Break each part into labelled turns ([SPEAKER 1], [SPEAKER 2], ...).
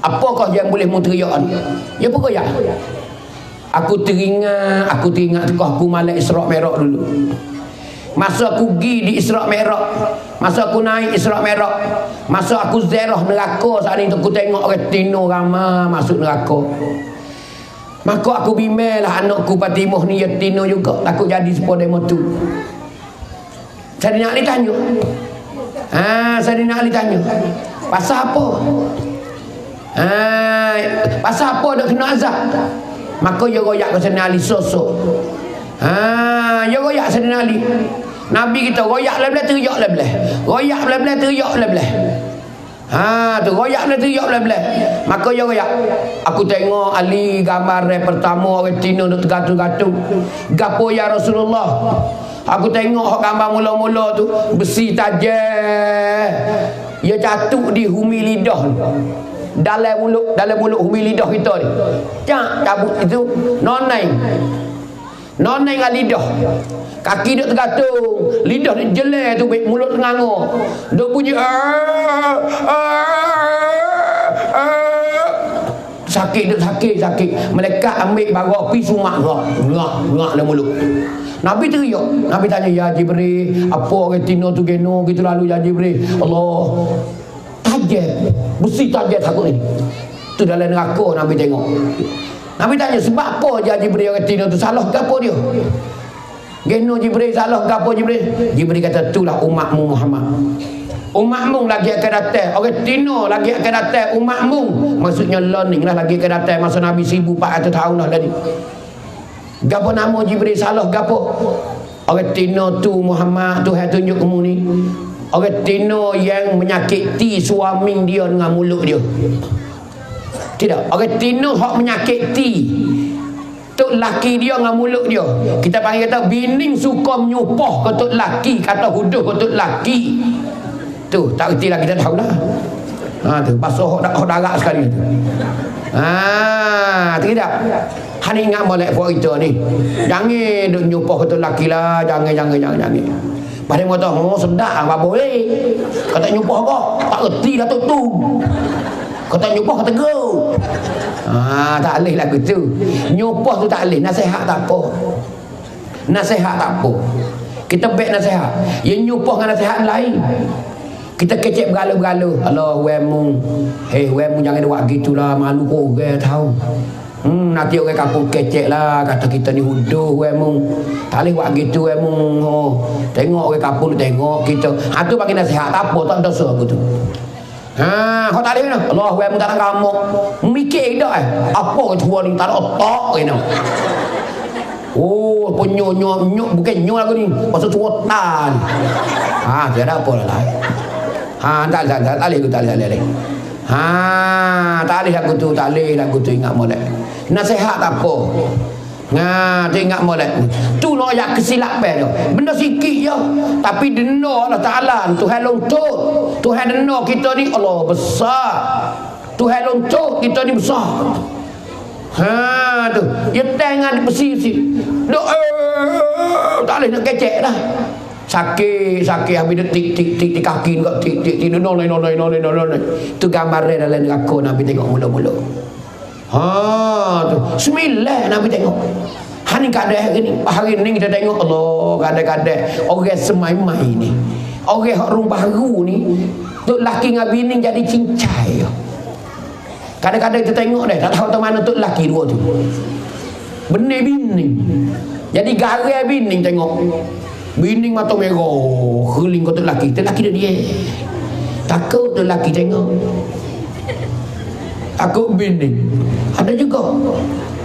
[SPEAKER 1] Apakah yang boleh mu teriak ni? Ya apa goyak? Aku teringat, aku teringat tu aku malak Isra' Mi'raj dulu. Masa aku pergi di Isra' Mi'raj, masa aku naik Isra' Mi'raj, masa aku zerah neraka saat ni aku tengok orang tino ramai masuk neraka. Maka aku bimbel lah anakku Fatimah ni Yatino juga. Takut jadi sepuluh demo tu. Saya nak ditanya. Ha, saya nak ditanya. Pasal apa? Ha, pasal apa nak kena azab? Maka dia royak ke sana Ali sosok. Ha, dia royak sana Ali. Nabi kita royak lebelah teriak lebelah. Royak lebelah teriak lebelah. Ha tu royak dia teriak belah-belah. Maka dia royak. Aku tengok Ali gambar yang pertama orang Cina duk tergantung-gantung. Gapo ya Rasulullah? Aku tengok gambar mula-mula tu besi tajam. Ia jatuh di humi lidah dalam mulut dalam mulut humi lidah kita ni. Cak cabut itu nonai. Nonai dengan lidah. Kaki dia tergantung. Lidah dia jelek tu. Mulut tengah Dia bunyi. Sakit dia sakit sakit. Mereka ambil baru api sumak. Ngak. Ngak. Ngak dalam mulut. Nabi teriak. Nabi tanya. Ya Jibril. Apa orang tino tu geno. Gitu lalu ya Jibril. Allah. Tajam. Besi tajam takut ni. Tu dalam neraka Nabi tengok. Nabi tanya sebab apa dia Jibril orang tino tu salah ke apa dia? Geno Jibril salah ke apa Jibril? Jibril kata itulah umatmu Muhammad. Umatmu lagi akan datang. Orang Tino lagi akan datang. Umatmu. Maksudnya learning lah lagi akan datang. Masa Nabi 1400 tahun lah tadi. Gapa nama Jibril salah gapa? Orang Tino tu Muhammad Tuhan tunjuk kamu ni. Orang Tino yang menyakiti suami dia dengan mulut dia. Tidak. Orang Tino hak menyakiti tok laki dia dengan mulut dia. Kita panggil kata bining suka menyupah ke tok laki kata huduh ke tok laki. Tu tak reti lah kita tahu lah ha tu basuh dak darat sekali tu. Ha tidak. Hani ingat molek buat kita ni. Jangan duk nyupah ke tok laki lah. Jangan jangan jangan jangan pada mata oh sedap apa boleh kata nyupah kau tak reti dah tu kata nyupah kata go Ah, tak boleh lagu tu. Nyupah tu tak boleh. Nasihat tak apa. Nasihat tak apa. Kita baik nasihat. Yang nyupah dengan nasihat lain. Kita kecek bergalu-bergalu. Allah, wemu. Hei, wemu jangan buat gitulah. Malu kau orang tahu. Hmm, nanti orang kampung kecek lah. Kata kita ni huduh, wemu. Tak boleh buat gitu, wemu. Oh, tengok orang kampung tengok kita. Ha, tu bagi nasihat. Tak apa, tak dosa aku tu. Ha, kau tak ada ni. Allah, wei tak nak kamu. Mikir dah eh. Apa tua ni tak ada otak ni. Oh, punya nyok nyok bukan nyok lagu ni. Pasal tua tan. Ha, tiada apa lah. Ha, tak tak tak tak tak tak tak Ha, tak boleh lagu tu, tak boleh lagu tu ingat molek. Nasihat tak apa. Nah, tu ingat molek. Tu nak yang kesilapan tu. Benda sikit je. Tapi denda Allah Ta'ala. Tuhan lontot. Tuhan denda kita ni Allah besar. Tuhan lontot kita ni besar. Ha tu. Ya tengah besi-besi. Dok eh, tak boleh nak kecek dah sakit sakit. Habis dia tik tik tik tik kaki juga tik tik tik. No no no no no no tu gambar dia dalam neraka nabi tengok mula-mula ha tu. Sembilan nabi tengok. Hari kada hari ni. Hari ni kita tengok Allah kada-kada orang semai-mai ni. Orang hak rumah baru ni tu laki dengan bini jadi cincai. Kadang-kadang kita tengok dah, tak tahu tu mana tu laki dua tu. Benih bini. Jadi garai bini tengok. Bini mata merah, keling kau tu laki, tu laki dia dia. Takut tu laki tengok. Takut bini. Ada juga.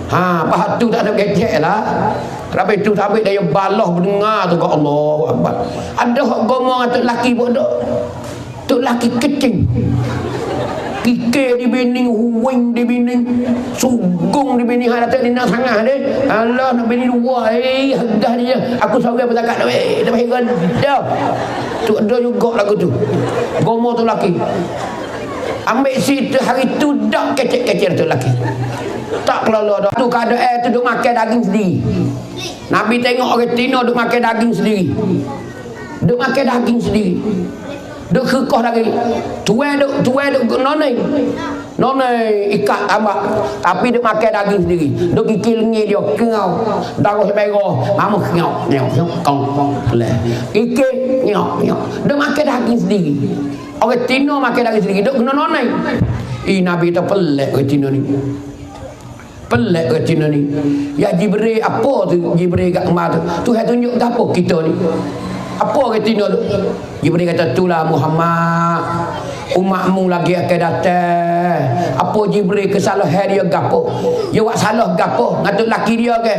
[SPEAKER 1] Ha, pahat tu tak ada kecek lah. Kenapa itu sampai dia balah mendengar tu ke Allah Akbar. Ada hak gomong tu laki pun tak. Tu laki kecing. Kike di bini, huwing di bini, sugung di bini, ada tak nak sangat deh. Allah nak bini dua, eh, harga dia. Aku seorang berzakat, eh, dah heran. Dah. Tu ada juga lagu tu. Gomo tu laki. Ambil situ hari tu dak kecek-kecek tu laki. Tak kelolo dah. Tu kada eh tu duk makan daging sendiri. Nabi tengok orang Tino duk makan daging sendiri. Duk makan daging sendiri. Duk kekah daging. Tuan duk tuan duk noneng. Nona ikat tambah Tapi dia makan daging sendiri. Dia kikil lengi dia Kengau Darah merah Mama kengau Kengau Kengau Kengau Kikil Kengau Kengau Dia makan daging sendiri. Orang Tino makan daging sendiri Dia kena nona Ih Nabi kita pelik orang Tino ni. Pelik orang Tino ni. Ya Jibril apa tu? Jibril kat emak tu. Tuhan tunjuk apa kita ni apa orang Tino tu? Jibril kata itulah Muhammad. Umatmu lagi akan datang. Apa Jibril kesalahan dia gapo dia buat salah gapo ngatuk laki dia ke?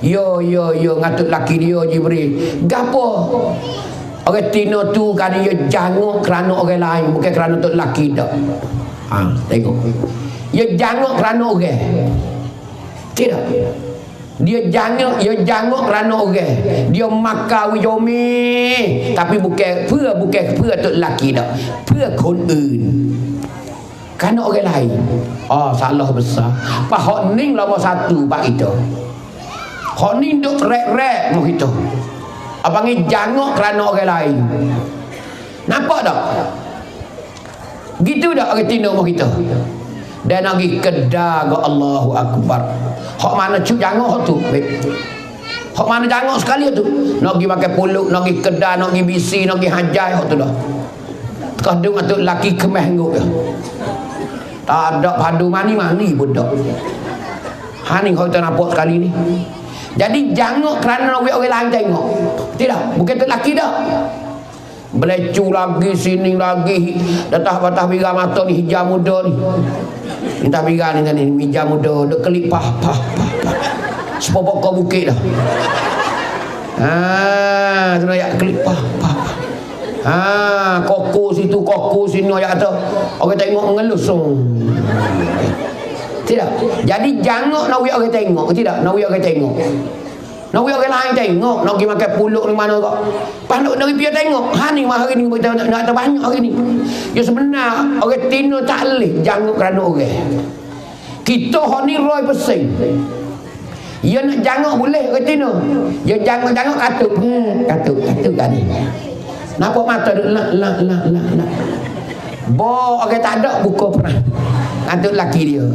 [SPEAKER 1] Yo yo yo ngatuk laki dia Jibril. Gapo orang tino tu kan dia janguk kerana orang lain bukan kerana untuk laki dak ha tengok. Dia janguk kerana orang. Tidak dia jangan dia jangan kerana orang. Dia makan wijomi tapi bukan pura bukan pura tu laki dah. Pura kon un. Kerana orang lain. Oh salah besar. Pak hok ning lama satu pak kita. Hok ning duk rek-rek mu kita. Abang ni jangan kerana orang lain. Nampak tak? Gitu dah orang tino mu kita dan nak pergi kedah ke Allahu Akbar. Hak mana cuk jangan hak tu? Hak mana jangan sekali tu? Nak pergi makan puluk nak pergi kedah nak pergi bisi nak pergi hajai hak tu dah. Kadung atau laki kemeh nguk ya tak ada padu mani mani budak hani kau tak nampak sekali ni. Jadi jangan kerana nak orang lain tengok. Tidak bukan tu laki dah Belecu lagi sini lagi. Datah-batah biga mata ni hijau muda ni. Minta biga ni ni hijau muda. Duk kelip pah pah pah pah. Sepopok kau bukit dah. Haa Tu nak kelip pah pah Haa Koko situ koko sini ayat tu. Orang tengok mengelus Tidak. Jadi jangan nak orang tengok. Tidak Nak orang tengok nak pergi orang lain tengok. Nak pergi makan puluk ni mana kok? Panduk dari pihak tengok. Ha ni mah hari ni Kita nak, nak banyak hari ni. Ya sebenar Orang tino tak boleh Jangan kerana orang. Kita ni roy pesing. Ya nak jangan boleh orang tino Ya jangan-jangan katuk hmm, Katuk Katuk kan ni. Nampak mata dia Lah lah lah lah lah Bo orang tak ada Buka pernah Katuk laki dia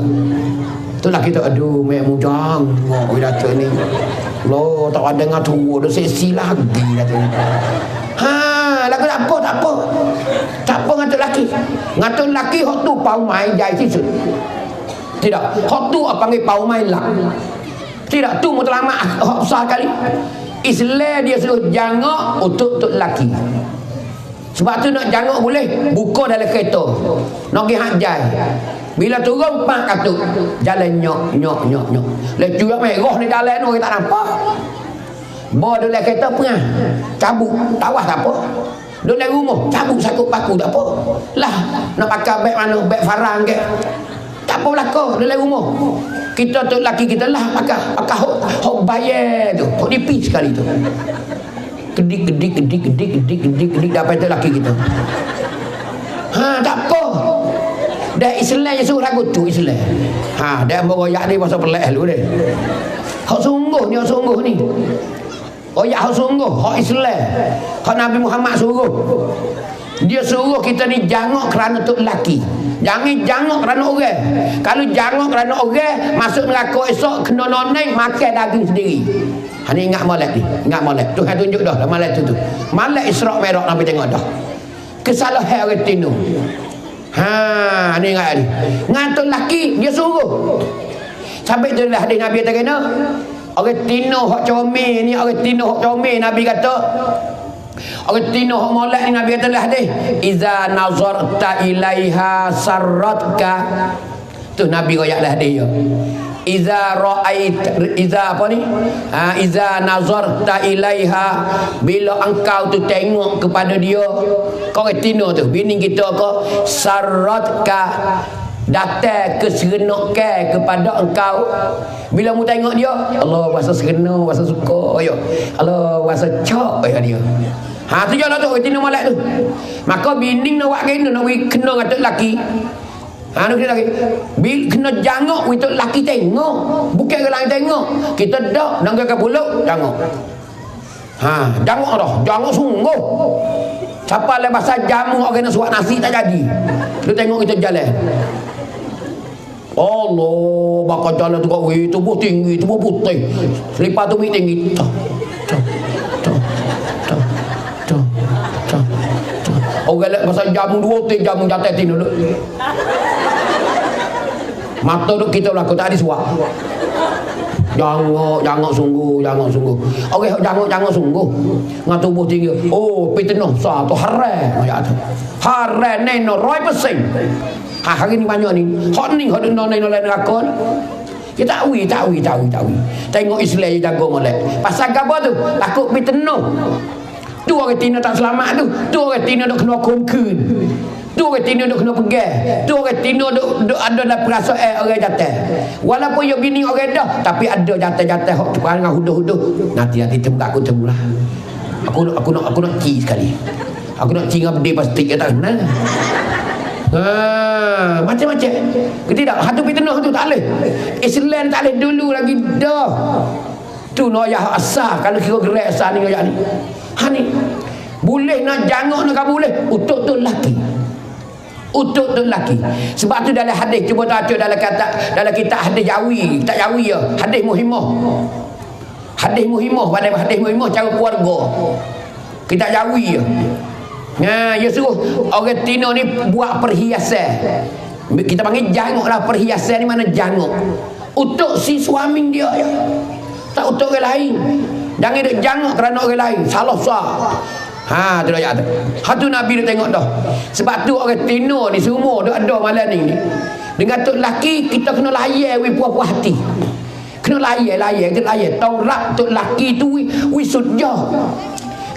[SPEAKER 1] Itulah kita aduh mek mujang ngok datuk ni. Lo tak ada dengan tua dah seksi lagi datuk ni. Ha, lagu tak apa tak apa. Tak apa ngatuk laki. Ngatuk laki hok tu pau mai jai sisu. Tidak. Hok tu apa panggil pau mai lak. Tidak tu mutlamak hok besar kali. Islam dia suruh jangok untuk untuk laki. Sebab tu nak jangok boleh buka dalam kereta. Nak pergi hajai. Bila turun pak katuk jalan nyok nyok nyok nyok. Lecu yang merah ni jalan tu kita nampak. Bawa dulu kereta pengah. Cabut tawas apa. Dulu rumah cabut sakut paku tak apa. Lah nak pakai beg mana beg farang ke. Tak apa belaka dulu rumah. Kita tu laki kita lah pakai pakai hok hok bayar tu. Hok nipis sekali tu. Kedik kedik kedik kedik kedik kedik kedik dapat tu laki kita. Ha tak apa. Dah Islam yang suruh ragu tu Islam. Ha, dah meroyak ni pasal pelik lu dia. Hak sungguh ni, hak sungguh ni. Royak hak sungguh, hak Islam. Hak Nabi Muhammad suruh. Dia suruh kita ni jangok kerana tu lelaki. Jangan jangok kerana orang. Kalau jangok kerana orang, masuk neraka esok kena noneng makan daging sendiri. Ha ni ingat molek ni. Ingat molek. Tuhan tunjuk dah malak tu tu. Malak Isra' Mi'raj Nabi tengok dah. Kesalahan orang tinu. Ha, ni ingat ni. Ngantuk laki dia suruh. Sampai tu lah hadis Nabi kata kena. Orang tino hak comel ni, orang tino hak comel Nabi kata. Orang tino hak molek ni Nabi kata lah hadis. Iza nazarta ilaiha sarratka. Tu Nabi royak lah dia iza ra'ait iza apa ni? Ha, iza nazarta ilaiha. Bila engkau tu tengok kepada dia kau retino tu. Bini kita ko sarratka datang ke serenok ke kepada engkau. Bila mu tengok dia Allah rasa serenok rasa suka ya. Allah rasa cok ya dia. Ha tu jalan tu retino malak tu. Maka bini nak buat kena nak kena ngatuk laki Ha nak lagi. Bil kena jangok untuk laki tengok. Bukan orang lain tengok. Kita dak nang ke pulau jangok. Ha, jangok dah. Jangok sungguh. Siapa le bahasa jamu orang nak suap nasi tak jadi. Lu tengok kita jalan. Allah bakal jalan tu kau tubuh tinggi tubuh putih selipar tu tinggi lek pasal jamu dua ti jamu jatuh tino duk mata duk kita berlaku tak ada suak Jangan, jangan sungguh, jangan sungguh. Okey, jangan, jangan sungguh. Ngan tubuh tinggi. Oh, pitenoh satu haram. Ya tu. Haram neno roy persen. Ha, hari ni banyak ni. Hak ni, hak ni, hak neraka ni. Kita tahu, tahu, tahu, tahu. Tengok Islam yang jaga molek. Pasal apa tu? Takut pergi tenuh. Tu orang tina tak selamat tu. Tu orang tina duk kena kumkun. Tu orang tina duk kena pegang. Tu orang tina duk, duk ada dalam perasaan eh, orang jatuh. Walaupun yang bini orang dah. Tapi ada jatuh-jatuh. Hak tukar dengan huduh-huduh. Nanti nanti temu aku temu lah. Aku, aku nak aku nak ci sekali. Aku nak dengan bedi plastik. Ya tak kenal. Ha, macam-macam. Tidak, hatu fitnah tu tak boleh. Islam tak boleh dulu lagi dah. Tu no ayah asah kalau kira gerak asah ni ayah ni. Ha ni. Boleh nak jangok nak boleh untuk tu lelaki. Untuk tu lelaki. Sebab tu dalam hadis cuba baca dalam kata dalam kitab hadis Jawi, kitab Jawi ya, hadis muhimah. Hadis muhimah pada hadis muhimah cara keluarga. Kitab Jawi ya. Ha, ya suruh orang Tino ni buat perhiasan. Kita panggil janguk lah perhiasan ni mana janguk. Untuk si suami dia ya. Tak untuk orang lain. Jangan dia janguk kerana orang lain. Salah sah. Ha, tu ayat tu. Hatu Nabi dia tengok dah. Sebab tu orang Tino ni semua dia ada malam ni. Dengan tu laki kita kena layan wi puas-puas hati. Kena layan, layan, kita layan. Taurat tu laki tu wi, wi sujah.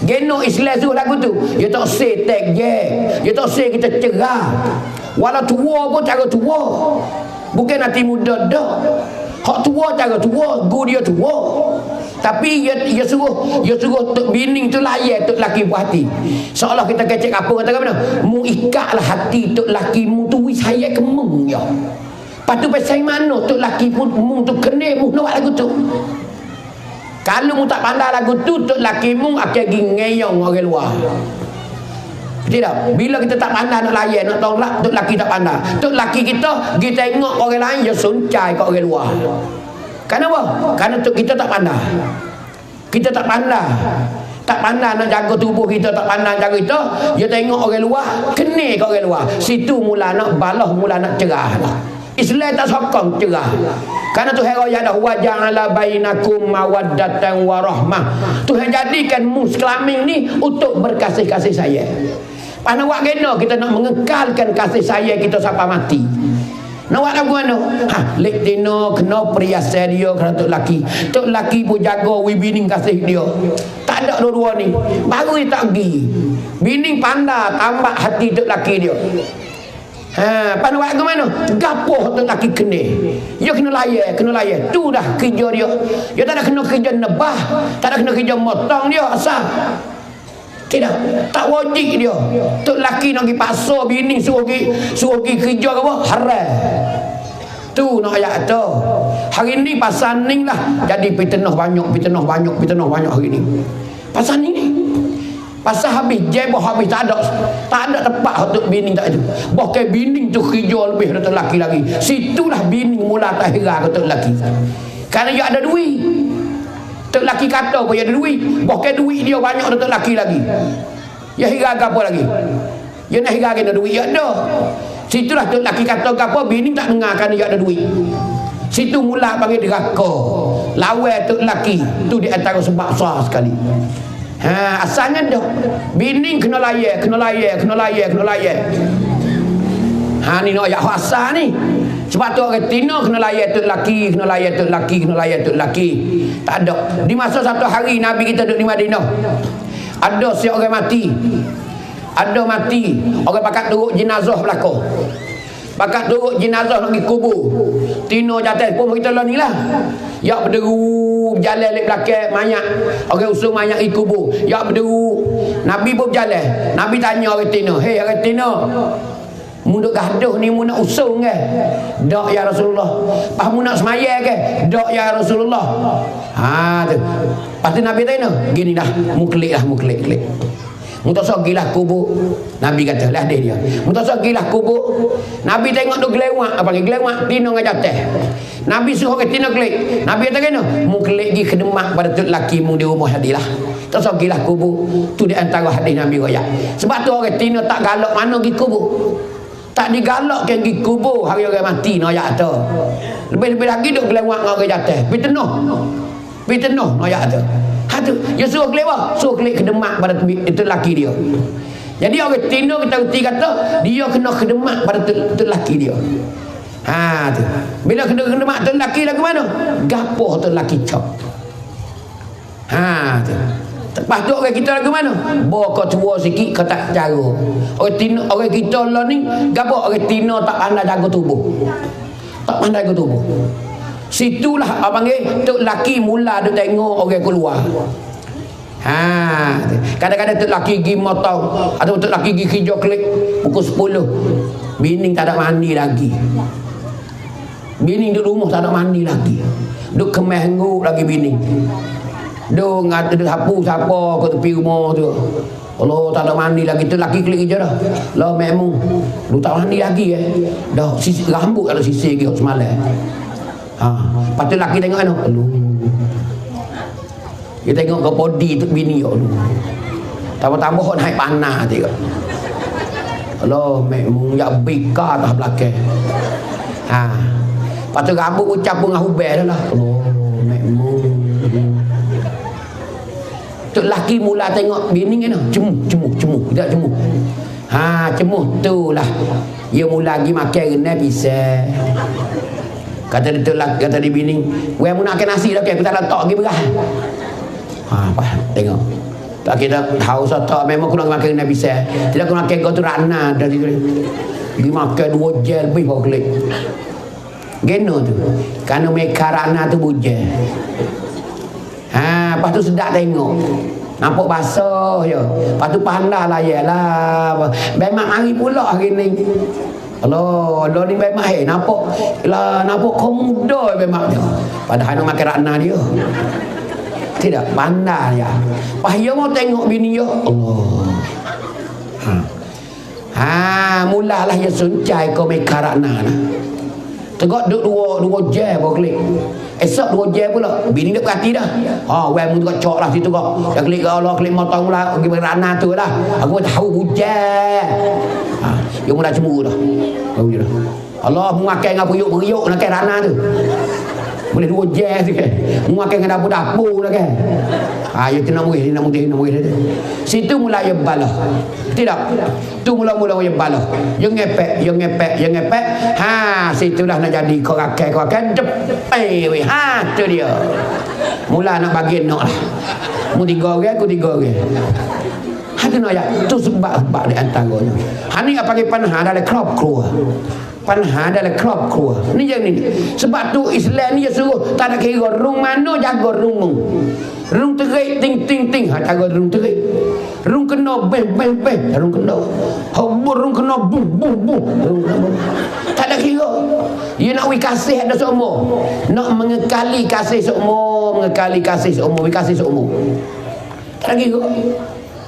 [SPEAKER 1] Geno Islam tu lagu tu. Ya tak say tag je. Ya tak say kita cerah. Walau tua pun cara tua. Bukan nanti muda dah. Hak tua cara tua, gu dia tua. Tapi ya ya suruh ya suruh tok bining tu layan tok laki buat hati. Seolah kita kecek apa kata apa Mu ikatlah hati tok laki mu tu wis saya kemung ya. Patu pasal mana tok laki pun mu tu kene mu nak lagu tu. Kalau mu tak pandai lagu tu, tok laki mu akan pergi ngeyong orang luar. Tidak. Bila kita tak pandai nak layan, nak tolak, tok laki tak pandai. Tok laki kita, kita tengok orang lain, dia suncai kat orang luar. Kenapa? Karena tok kita tak pandai. Kita tak pandai. Tak pandai nak jaga tubuh kita, tak pandai jaga kita. Dia tengok orang luar, kena kat orang luar. Situ mula nak balah, mula nak cerah. Islam tak sokong cerah. Karena Tuhan raya dah wajah ala bainakum mawaddatan warahmah. Tuhan jadikan mus kelamin ni untuk berkasih-kasih saya. Pada waktu kita nak mengekalkan kasih saya kita sampai mati. Nak buat lagu mana? Ha, lek tino kena perhiasan dia kerana tok laki. Tok laki pun jaga wi bining kasih dia. Tak ada dua-dua ni. Baru dia tak pergi. Bining pandai tambah hati tok laki dia. Ha, pada waktu mana? Gapoh tu laki kena. Dia kena layan, kena layan. Tu dah kerja dia. Dia tak ada kena kerja nebah, tak ada kena kerja motong dia asal. Tidak, tak wajib dia. Tu laki nak pergi pasar bini suruh pergi suruh pergi kerja ke apa? Haram. Tu nak ayat tu. Hari ni pasal ni lah. Jadi fitnah banyak, fitnah banyak, fitnah banyak hari ni. Pasal ni ni. Pasal habis jebah habis tak ada tak ada tempat untuk bini tak ada. Bahkan bini tu kerja lebih dari lelaki lagi. Situlah bini mula tak hera untuk lelaki. Kerana dia ada duit. Tok lelaki kata dia ada duit. Bahkan duit dia banyak untuk lelaki lagi. Ya hera apa lagi? Ya nak hera kena duit ya ada. Situlah tok lelaki kata apa bini tak dengar kerana dia ada duit. Situ mula panggil deraka. Lawan tok lelaki. Tu di antara sebab sah sekali. Ha, asalnya dah bini kena layak, kena layak, kena layak, kena layak. Ha ni nak ayat asal ni. Sebab tu orang Tino kena layak tu laki, kena layak tu laki, kena layak tu laki. Tak ada. Di masa satu hari Nabi kita duduk di Madinah. Ada seorang mati. Ada mati. Orang pakat turut jenazah belakang. Pakat turut jenazah nak pergi kubur. Tino jatuh pun kita lah ni lah. Ya berderu berjalan lek belakang mayat. Orang usul mayat di kubur. Ya berderu. Nabi pun berjalan. Nabi tanya orang Tino. Hei orang Tino. Mu duk gaduh ni mu nak usung ke? Dak ya Rasulullah. Pas mu nak semaya ke? Dak ya Rasulullah. Ha tu. Lepas tu Nabi tanya, gini dah, mu klik lah, mu klik klik. Mutasagilah kubur. Nabi kata lah dia dia. Mutasagilah kubur. Nabi tengok tu gelewak apa panggil gelewak tino ngajateh. Nabi suruh ke tino kelik. Nabi kata kena, mu kelik gi kedemak pada tu laki mu di rumah hadilah. Tasagilah kubur. Tu di antara hadis Nabi royak. Sebab tu orang tino tak galak mana gi kubur. Tak digalak ke gi kubur hari orang mati no ayat tu. Lebih-lebih lagi duk gelewak dengan orang jatuh. Pergi tenuh. Pergi tenuh no ayat tu. Ha tu, dia suruh kelewat, suruh kelik kedemak pada itu laki dia. Jadi orang tino kita reti kata dia kena kedemak pada tu, tu laki dia. Ha tu. Bila kena kedemak tu laki lagu mana? Gapoh tu laki cop. Ha tu. Lepas tu orang kita lagu mana? Bawa kau tua sikit kau tak cara. Orang tino orang kita lah ni gapo orang tino tak pandai jaga tubuh. Tak pandai jaga tubuh. Situlah apa panggil tok laki mula dia tengok orang keluar. Ha, kadang-kadang tok laki pergi motor atau tok laki pergi kerja klik pukul 10. Bini tak ada mandi lagi. Bini duduk rumah tak ada mandi lagi. Duk kemenggu lagi bini. Ngata duk sapu siapa ke tepi rumah tu. Allah tak ada mandi lagi tu laki klik je dah. Lah memu. Lu tak mandi lagi eh. Dah sisi rambut ada sisi lagi semalam. Ha. Lepas tu laki tengok kan. Aduh. Dia tengok ke body tu bini. Aduh. Tambah-tambah naik panah tengok. Allah, memang ya bika atas belakang. Ha. Tu rambut ucap pun dengan hubel dah lah. Allah, memang. Tu laki mula tengok bini kan. Cemu, cemu, cemu. Tak cemu. Ha, cemu tu lah. Dia mula lagi makan kena pisah. Kata dia tolak, kata dia bini, "Wei mu nak makan nasi dah ke? Aku tak letak lagi beras." Ha, apa? Tengok. Tak kita tahu satu memang aku nak makan Nabi saya. Tidak aku nak makan kau tu rana dari tu. Dia makan dua jel lebih bawa kelik. Geno tu. Kerana mereka rana tu bujel. Lepas tu sedap tengok. Nampak basah je. Lepas tu pandai lah ya lah. Memang hari pula hari ni. Allah, Allah ni memang eh nampak lah nampak kau muda memang dia. Padahal nak makan rakna dia. Tidak pandai ya. Pahaya mau tengok bini ya. Allah. Ha. Ha, mulalah ya suncai kau makan rakna nah. Tegak duk dua dua jam bawa klik. Esok dua jam pula. Bini dia perhati dah. Ha, wei mu tegak cok lah situ kau. Dah klik ke Allah klik motong mula pergi berana tu lah. Aku tahu hujan. Ha, dia mula cemburu dah. Tahu je dah. Allah mu makan dengan puyuk-puyuk nak ke rana tu. Boleh dua jam tu kan. Mu makan dengan dapur-dapur lah kan. Ayo kena nak wih, nak mutih, nak dia. Situ mula ye balah. Tidak. Tu mula-mula ye balah. Ye ngepek, ye ngepek, ye ngepek. Ha, situ dah nak jadi kau rakai, kau rakai. Depay. Eh, ha, tu dia. Mula nak bagi nak lah. Mu tiga orang, aku tiga orang. Ha, tu nak ya. Tu sebab-sebab di antaranya. Ha, ni apa panah panah dalam krop keluar. Panha adalah krop kua. ini. yang. Sebab tu Islam ni dia suruh tak nak kira rumah mana jaga rumah. Rung terik ting ting ting ha jaga rung terik. Rung kena beh beh beh rung kena. Habur rung kena bum bum bum. Rung kena. Tak ada kira. Dia nak wi kasih ada seumur. Nak mengekali kasih seumur, mengekali kasih seumur, wi kasih seumur. Tak ada kira.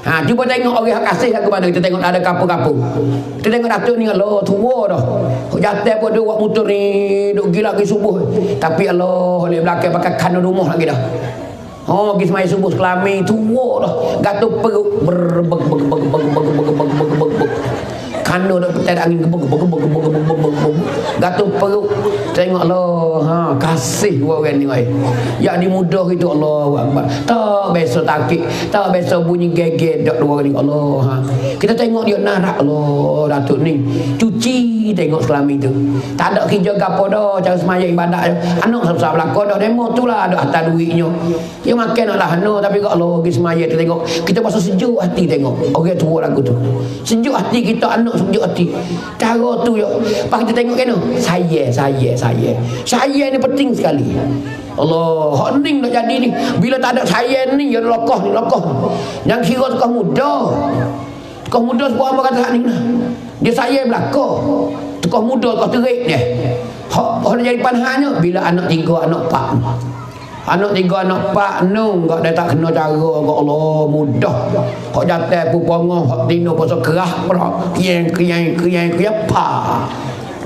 [SPEAKER 1] Ha, cuba tengok orang yang kasih mana kita tengok ada kapur-kapur. Kita tengok datuk ni Allah tua dah. Jatuh pun dia buat motor ni duk gila lagi subuh. Tapi Allah oleh belakang pakai kanu rumah lagi dah. Oh, pergi semai subuh selami tua dah. Gatuk perut berbeg beg beg beg beg beg beg beg beg. Kanu dah petai angin gebeg gebeg gebeg gebeg gebeg gebeg gebeg. Gatuk perut tengok Allah ha kasih orang ni ai. Ya ni mudah itu Allah Akbar. Tak besok takik, tak besok bunyi gegek dok dua ni Allah ha. Kita tengok dia narak Allah datuk ni. Cuci tengok selama itu. Tak ada kerja gapo dah cara semaya ibadat. Anak sebab belakang dah demo tu lah ada atas duitnya. Dia makan lah no tapi kau Allah pergi semaya tu tengok. Kita pasal sejuk hati tengok. Orang tua lagu tu. Sejuk hati kita anak sejuk hati. Cara tu yo. Pak kita tengok kan saya saya saya. Saya ni penting sekali. Allah, ni nak jadi ni. Bila tak ada saya ni, ya lokoh ni lokoh. Yang kira tukang muda. Tukang muda sebab apa kata ni. Dia saya belakang. Tukang muda kau terik dia. Hak nak jadi panahnya bila anak tiga anak empat. Anak tiga anak pak nung Kau dah tak kena cara Kau Allah mudah. Kau jatuh pun pongoh Kau tino pasal kerah Kiyang kiyang kiyang kiyang pa.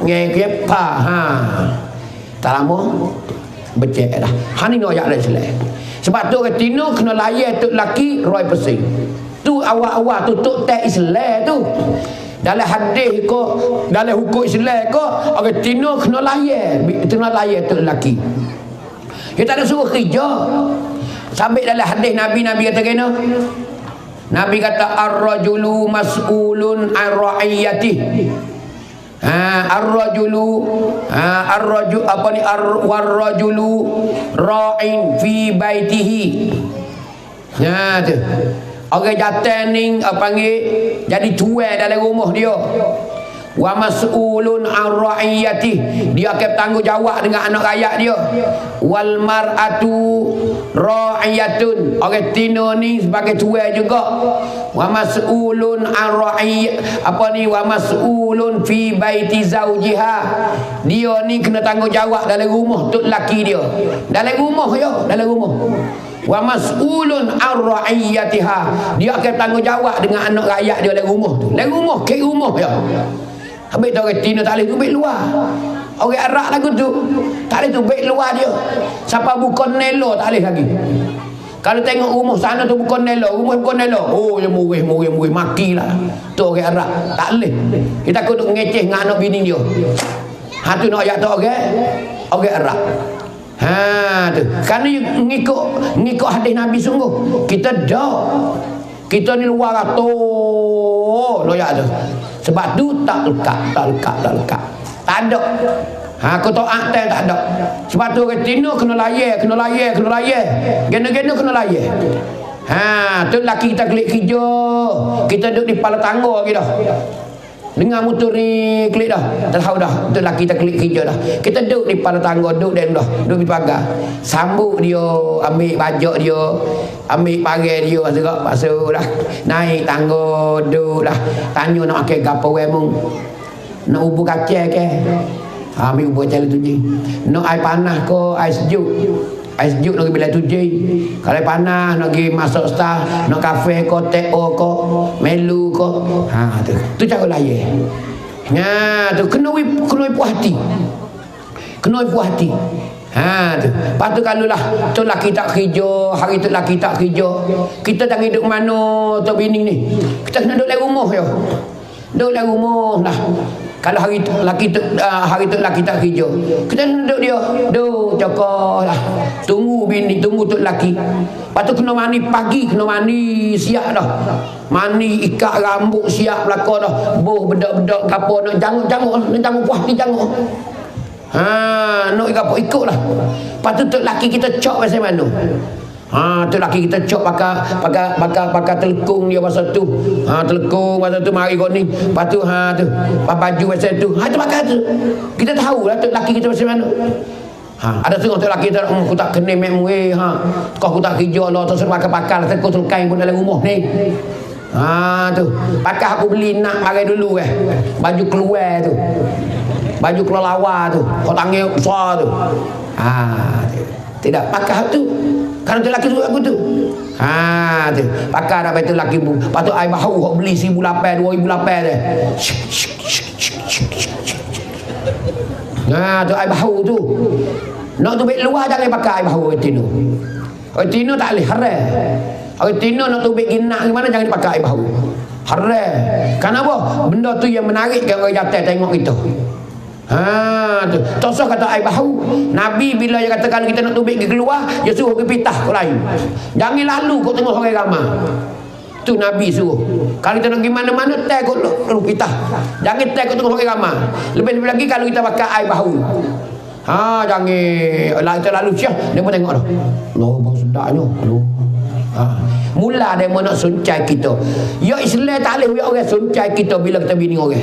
[SPEAKER 1] Kiyang kiyang pa ha. Tak lama Becek dah. Ha ni nak ajak selai Sebab tu orang tino kena layan tu laki Roy pesing. Tu awal-awal tutup tak Islam tu. Dalam hadis ko dalam hukum Islam ko orang tino kena layan kena layan tu lelaki dia tak ada suruh kerja. Sampai dalam hadis Nabi Nabi kata kena. Nabi kata ar-rajulu mas'ulun an ra'iyatih. Ha ar-rajulu ha ar-rajul apa ni ar-rajulu ra'in fi baitihi. Ya tu. Orang jatuh ni panggil jadi tuai dalam rumah dia wa mas'ulun an ra'iyati dia akan tanggungjawab dengan anak rakyat dia. Wal mar'atu ra'iyatun. Orang tino ni sebagai tuai juga. Wa mas'ulun an ra'iyat apa ni? Wa mas'ulun fi baiti zaujiha dia ni kena tanggungjawab dalam rumah tok laki dia. Dalam rumah ya dalam rumah. Wa mas'ulun an ra'iyatiha. Dia akan tanggungjawab dengan anak rakyat dia dalam rumah tu. Dalam rumah ke rumah ya Habis tu orang Tina tak boleh tu baik luar. Orang Arab lagu tu. Tak boleh tu baik luar dia. Siapa bukan Nelo tak boleh lagi. Kalau tengok rumah sana tu bukan Nelo. Rumah bukan Nelo. Oh dia murih, murih, murih. Makilah. Tu orang Arab. Tak boleh. Kita kuduk ngeceh dengan anak bini dia. Ha tu nak ayat tu orang. Orang Arab. Ha tu. Kerana ngikut ngikut hadis Nabi sungguh. Kita dah. Kita ni luar tu. Loyak tu. Sebab tu tak lekat, tak lekat, tak lekat. Tak ada. Ha, aku tahu akte tak ada. Sebab tu orang Tino kena layar, kena layar, kena layar. Gena-gena kena layar. Ha, tu laki kita klik kerja. Kita duduk di kepala tangga dah. Dengar motor ni klik dah. Tak tahu dah. Tu laki kita klik kerja dah. Kita duduk di kepala tangga, duduk dan dah. Duduk di pagar. Sambut dia, ambil bajak dia, ambil pagar dia masuk masuk. Naik tangga, duduk dah. Tanya nak pakai gapo wemung. Nak ubu kacang ke? Ambil ubu kacang tu je. Nak air panas ke air sejuk? Sejuk nak bila tujuh Kalau panas nak pergi masuk star Nak kafe ko, teo ko, melu ko ha, tu. tu cara layak Ya, tu kena kena puas hati. Kena puas hati. Ha tu. Lepas tu kalau lah tu laki tak kerja, hari tu laki tak kerja. Kita tak hidup mana tu bini ni. Kita kena duduk dalam rumah ya. Duduk dalam rumah lah. Kalau hari tu laki tu uh, hari tu laki tak kerja. Kita duduk dia. Duk cakap lah. Tunggu bini, tunggu tu laki. Lepas tu kena mandi pagi, kena mandi siap dah. Mandi ikat rambut siap belakang dah. Boh bedak-bedak kapur nak janguk-janguk, nak janguk puas ni janguk. Ha, nak ikut ikut lah. Lepas tu tu laki kita cok macam mana? Ha tu laki kita cok pakai pakai pakai pakai telekung dia masa tu. Ha telekung masa tu mari kau ni. Lepas tu ha tu baju masa tu. Ha tu pakai tu. Kita tahu lah tu laki kita macam mana. Ha ada tengok tu laki kita um, aku tak kena mek muai ha. Kau aku tak kerja lah terus pakai pakai lah tekuk telkain pun dalam rumah ni. Ha tu. Pakai aku beli nak mari dulu eh. Baju keluar tu. Baju keluar lawa tu. Kau tangan besar tu. Ha tidak pakai tu. Kan tu laki suruh aku tu. Ha tu. Pakai dah betul laki bu. Patut ai bahu hok beli 1800 2008 dia. Ha tu ai bahu tu. Nak tu luar jangan pakai ai itu tu. Oh tino tak boleh haram. Oh tino nak tubik ginak gimana jangan dipakai ai bahu. Haram. Kenapa? Benda tu yang menarik orang jatuh tengok itu. Ha tu. Tosok kata ai bahu. Nabi bila dia katakan kita nak tubik ke keluar, dia suruh pergi pitah ke lain. Jangan lalu kau tengok orang ramai. Tu Nabi suruh. Kalau kita nak pergi mana-mana, tak kau lalu pitah. Jangan tak kau tengok orang ramai. Lebih-lebih lagi kalau kita pakai ai bahu. Ha jangan lah kita lalu siah dia pun tengok dah. Loh bang sedaknya. Loh. Ha. Mula dia nak suncai kita. Ya Islam tak boleh orang suncai kita bila kita bini orang.